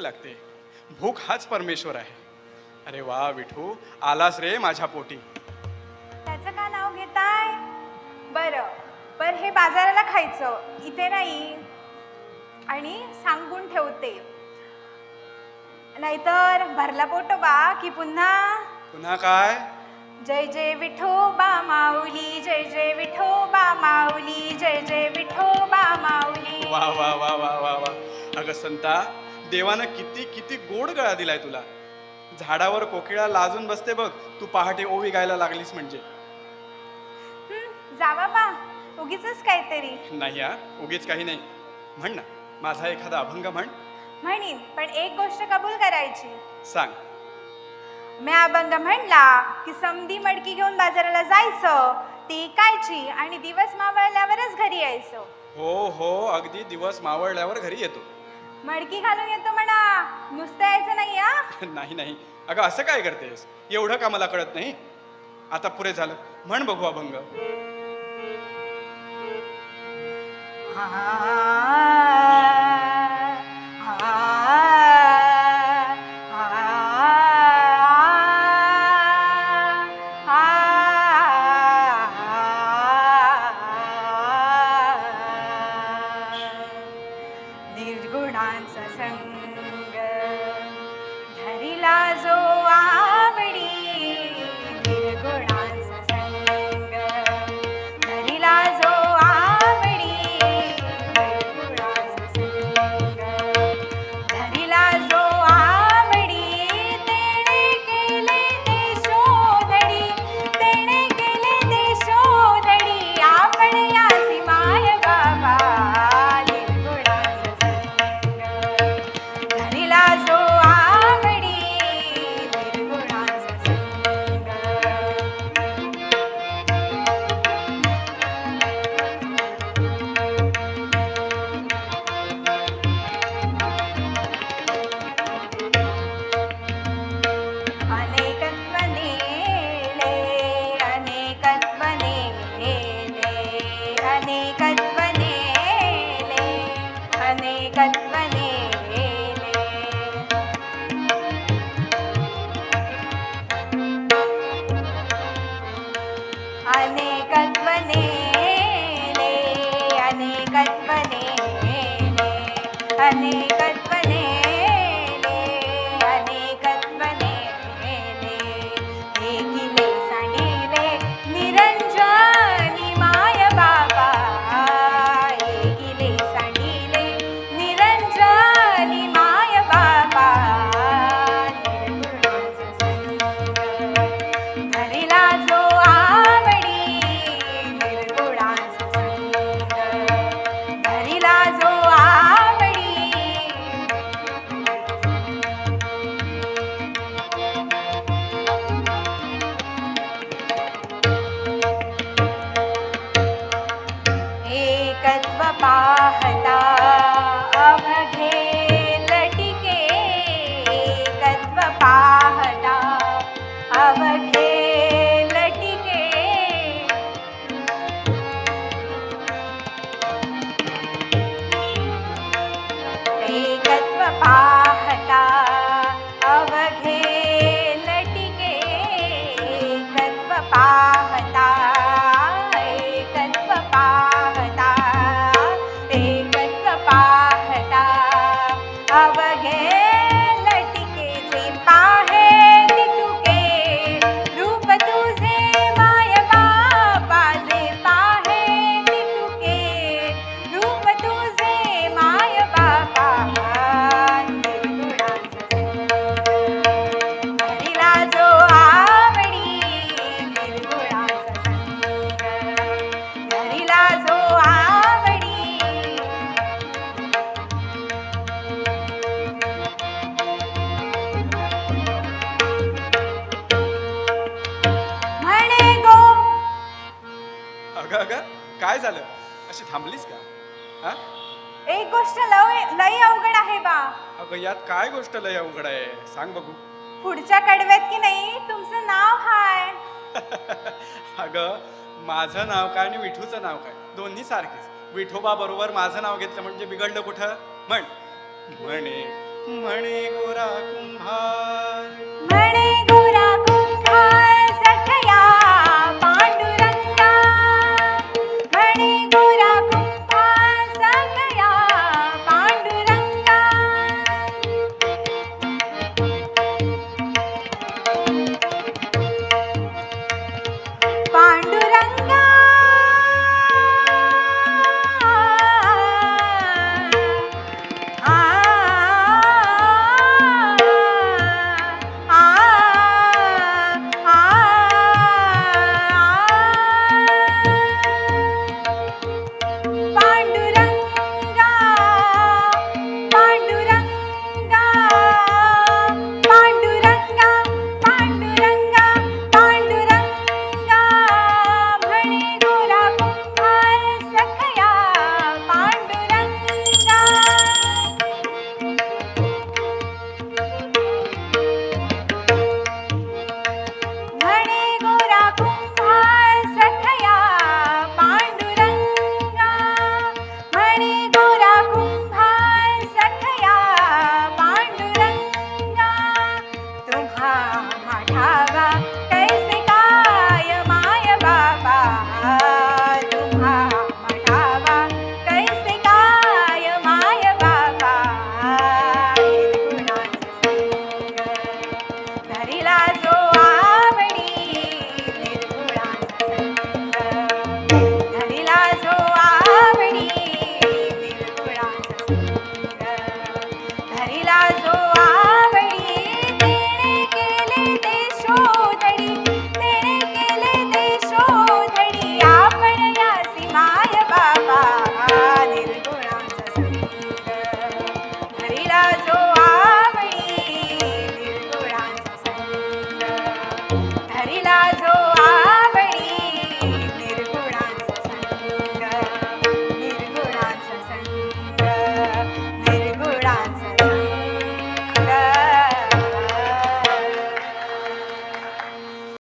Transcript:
भूक लागते. भूक हाच परमेश्वर आहे. अरे वा विठू आलास रे माझ्या पोटी. त्याचं का नाव घेताय? बरं पर हे बाजाराला खायचं. इथे नाही. आणि सांगून ठेवते. नाहीतर भरला पोटोबा की पुन्हा? पुन्हा काय? जय जय विठोबा माऊली जय जय विठोबा माऊली जय जय विठोबा माऊली. वा वा वा वा वा वा. अगं संता देवानं किती किती गोड गळा दिलाय तुला. झाडावर कोकिळा लाजून बसते बघ तू पहाटे ओवी गायला लागलीस म्हणजे. जावा बा उगीच काहीतरी. नाही हा उगीच काही नाही. म्हण ना माझा एखादा अभंग म्हण. म्हणीन पण एक गोष्ट कबूल करायची. सांग. मी अभंग म्हणला की समधी मडकी घेऊन बाजाराला जायचं ती कायची आणि दिवस मावळल्यावरच घरी यायचं. हो हो अगदी दिवस मावळल्यावर घरी येतो. मडकी घालून येतो म्हणा. नुसतं यायचं नाही हा? नाही नाही. अगं असं काय करतेस? एवढं का मला कळत नाही? आता पुरे झालं. म्हण बघू अभंग. बाहता अगं अगं काय झालं? अशी थांबलीस का? हा? एक गोष्ट लय लय अवघड आहे बा. अगं यात काय गोष्ट लय अवघड आहे? सांग बघू. पुढच्या कडव्यात की नाही तुमचं नाव हाय. अगं माझं नाव काय आणि विठूचं नाव काय? दोन्ही सारखेच. विठोबा बरोबर माझं नाव घेतलं म्हणजे बिघडलं कुठं? म्हण. म्हणे म्हणे गोरा कुंभार.